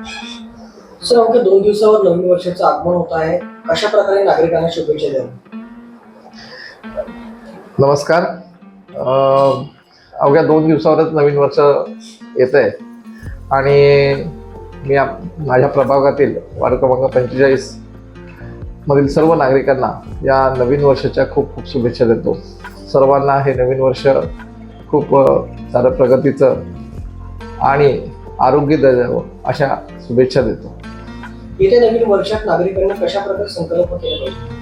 Sir अवघ्या दोन दिवसावर नवीन वर्षाचं आगमन होत आहे. अशा प्रकारे नागरिकांना शुभेच्छा द्या नमस्कार. अं, अवघ्या दोन दिवसावरच नवीन वर्ष येत आहे आणि मी आप- माझ्या प्रभागातील वार्ड क्रमांक पंचेचाळीस मधील सर्व नागरिकांना या नवीन वर्षाच्या खूप खूप शुभेच्छा देतो. सर्वांना हे नवीन वर्ष खूप अं, सारं प्रगतीचं आणि आरोग्य द्यावं अशा शुभेच्छा देतो. येत्या नवीन वर्षात नागरिकांनी कशा प्रकारे संकल्प केला पाहिजे?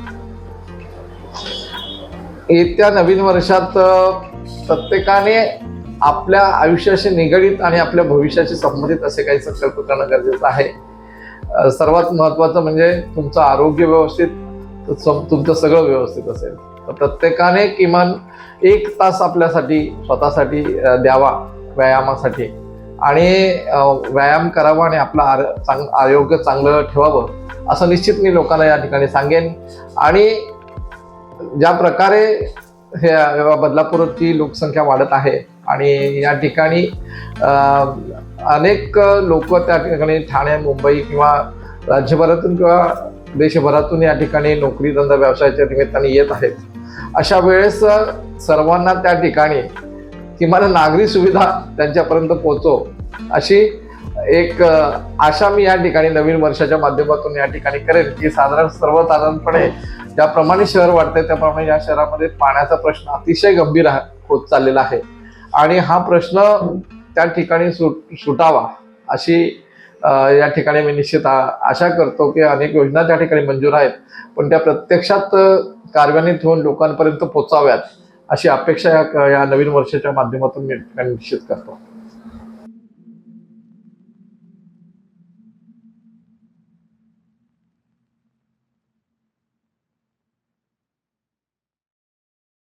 येत्या नवीन वर्षात प्रत्येकाने आपल्या आयुष्याशी निगडीत आणि आपल्या भविष्याशी संबंधित असे काही संकल्प करणं गरजेचं आहे. सर्वात महत्त्वाचं म्हणजे तुमचं आरोग्य व्यवस्थित तुमचं सगळं व्यवस्थित असेल. तर प्रत्येकाने किमान एक तास आपल्यासाठी स्वतःसाठी द्यावा व्यायामासाठी. आणि व्यायाम करावा आणि आपलं आर चांग आरोग्य चांगलं ठेवावं असं निश्चित मी लोकांना या ठिकाणी सांगेन. आणि ज्या प्रकारे हे बदलापूरची लोकसंख्या वाढत आहे आणि या ठिकाणी अनेक लोक त्या ठिकाणी ठाणे मुंबई किंवा राज्यभरातून किंवा देशभरातून या ठिकाणी नोकरी धंदा व्यवसायाच्या निमित्ताने येत आहेत. अशा वेळेस सर्वांना त्या ठिकाणी किमान नागरी सुविधा त्यांच्यापर्यंत पोहोचो. अशी एक आशा मी या ठिकाणी नवीन वर्षाच्या माध्यमातून या ठिकाणी करेन की साधारण सर्वसाधारणपणे ज्याप्रमाणे शहर वाढते त्याप्रमाणे या शहरामध्ये पाण्याचा प्रश्न अतिशय गंभीर होत चाललेला आहे. आणि हा प्रश्न त्या ठिकाणी सुट सुटावा अशी या ठिकाणी मी निश्चित आशा करतो की अनेक योजना त्या ठिकाणी मंजूर आहेत. पण त्या प्रत्यक्षात कार्यान्वित होऊन लोकांपर्यंत पोचाव्यात अशी अपेक्षा या या नवीन वर्षाच्या माध्यमातून मी निश्चित करतो.